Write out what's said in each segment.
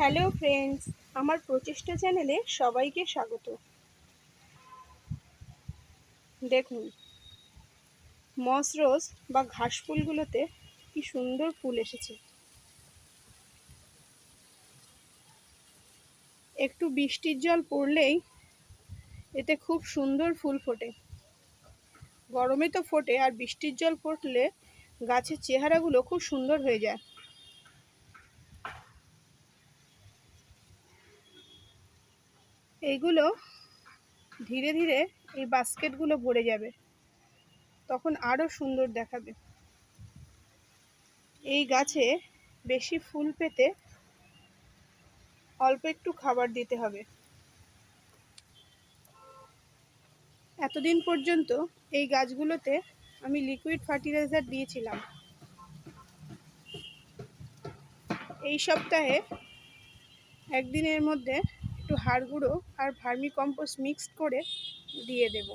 Hello friends, আমার প্রচেষ্টা চ্যানেলে সবাইকে স্বাগত। দেখুন, মস রোজ বা ঘাস ফুলগুলোতে কি সুন্দর ফুল এসেছে। একটু বৃষ্টির জল পড়লেই এতে খুব সুন্দর ফুল ফোটে। গরমে তো ফোটে, আর বৃষ্টির জল পড়লে গাছের চেহারাগুলো খুব সুন্দর হয়ে যায়। এইগুলো ধীরে ধীরে এই বাস্কেটগুলো ভরে যাবে। তখন আরও সুন্দর দেখাবে। এই গাছে বেশি ফুল পেতে অল্প একটু খাবার দিতে হবে। এতদিন পর্যন্ত এই গাছগুলোতে আমি লিকুইড ফার্টিলাইজার দিয়েছিলাম। এই সপ্তাহে একদিনের মধ্যে একটু হাড় গুঁড়ো আর ভার্মি কম্পোস্ট মিক্সড করে দিয়ে দেব।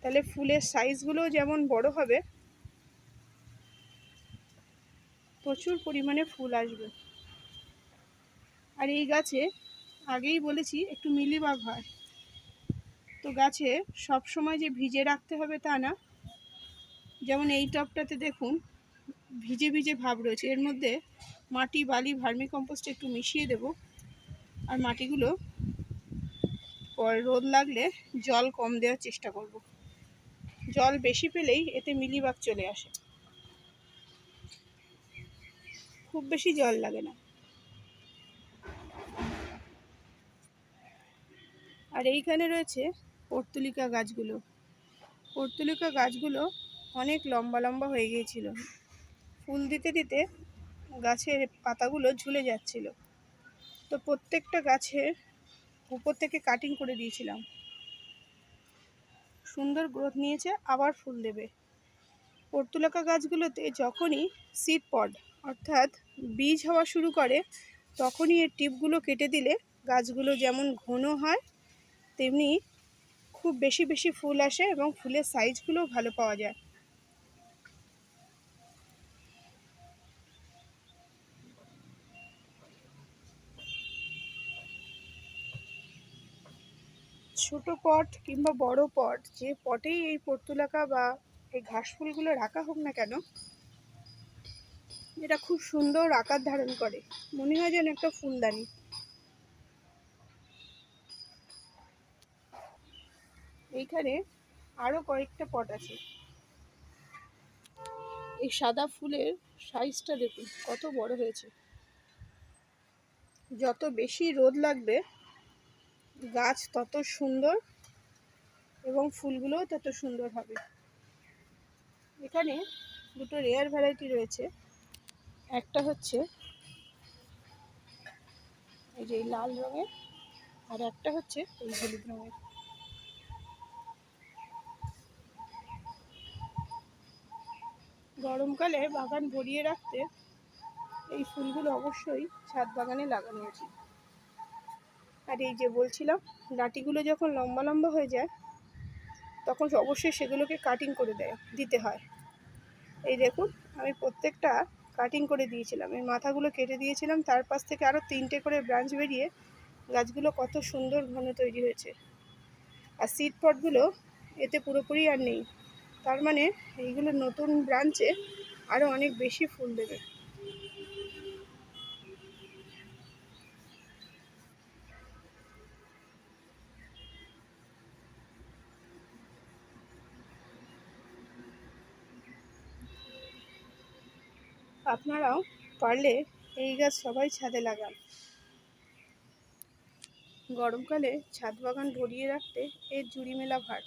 তাহলে ফুলের সাইজগুলো যেমন বড় হবে, প্রচুর পরিমাণে ফুল আসবে। আর এই গাছে আগেই বলেছি একটু মিলিবাগ হয়। তো গাছে সব সময় যে ভিজে রাখতে হবে তা না, যেমন এই টপটাতে দেখুন, ভিজে ভিজে ভাব রয়েছে। এর মধ্যে মাটি, বালি ভার্মি কম্পোস্ট একটু মিশিয়ে দেব। আর মাটিগুলো পরে রোদ লাগলে জল কম দেওয়ার চেষ্টা করব। জল বেশি পেলেই এতে মিলিবাগ চলে আসে। খুব বেশি জল লাগে না। আর এইখানে রয়েছে পর্তুলিকা গাছগুলো। পর্তুলিকা গাছগুলো অনেক লম্বা লম্বা হয়ে গিয়েছিল। ফুল দিতে দিতে গাছের পাতাগুলো ঝুলে যাচ্ছিল। তো প্রত্যেকটা গাছের উপর থেকে কাটিং করে দিয়েছিলাম। সুন্দর গ্রোথ নিয়েছে, আবার ফুল দেবে। পর্তুলাকা গাছগুলোতে যখনই সিড পড অর্থাৎ বীজ হওয়া শুরু করে, তখনই এর টিপগুলো কেটে দিলে গাছগুলো যেমন ঘন হয়, তেমনি খুব বেশি বেশি ফুল আসে এবং ফুলের সাইজগুলোও ভালো পাওয়া যায়। ছোট পট কিংবা বড় পট যে পটেই এই পর্তুলাকা বা এই ঘাস ফুলগুলো রাখা হোক না কেন, এটা খুব সুন্দর আকার ধারণ করে। মনে হয় যেন একটা ফুলদানি। এইখানে আরও কয়েকটা পট আছে। এই সাদা ফুলের সাইজটা দেখুন, কত বড় হয়েছে। যত বেশি রোদ লাগবে গাছ তত সুন্দর এবং ফুলগুলোও তত সুন্দর হবে। এখানে দুটো রেয়ার ভ্যারাইটি রয়েছে। একটা হচ্ছে এই যে লাল রঙের, আর একটা হচ্ছে এই হলুদ রঙের। গরমকালে বাগান ভরিয়ে রাখতে এই ফুলগুলো অবশ্যই ছাদ বাগানে লাগানো উচিত। আর এই যে বলছিলাম ডাঁটিগুলো যখন লম্বা লম্বা হয়ে যায়, তখন অবশ্যই সেগুলোকে কাটিং করে দেয়, দিতে হয়। এই দেখুন, আমি প্রত্যেকটা কাটিং করে দিয়েছিলাম। এই মাথাগুলো কেটে দিয়েছিলাম, তার পাশ থেকে আরও তিনটে করে ব্রাঞ্চ বেরিয়ে গাছগুলো কত সুন্দর ঘন তৈরি হয়েছে। আর সিড পটগুলো এতে পুরোপুরি আর নেই। তার মানে এইগুলো নতুন ব্রাঞ্চে আরও অনেক বেশি ফুল দেবে। আপনারাও পারলে এই গাছ সবাই ছাদে লাগান। গরমকালে ছাদ বাগান ভরিয়ে রাখতে এর জুড়ি মেলা ভার।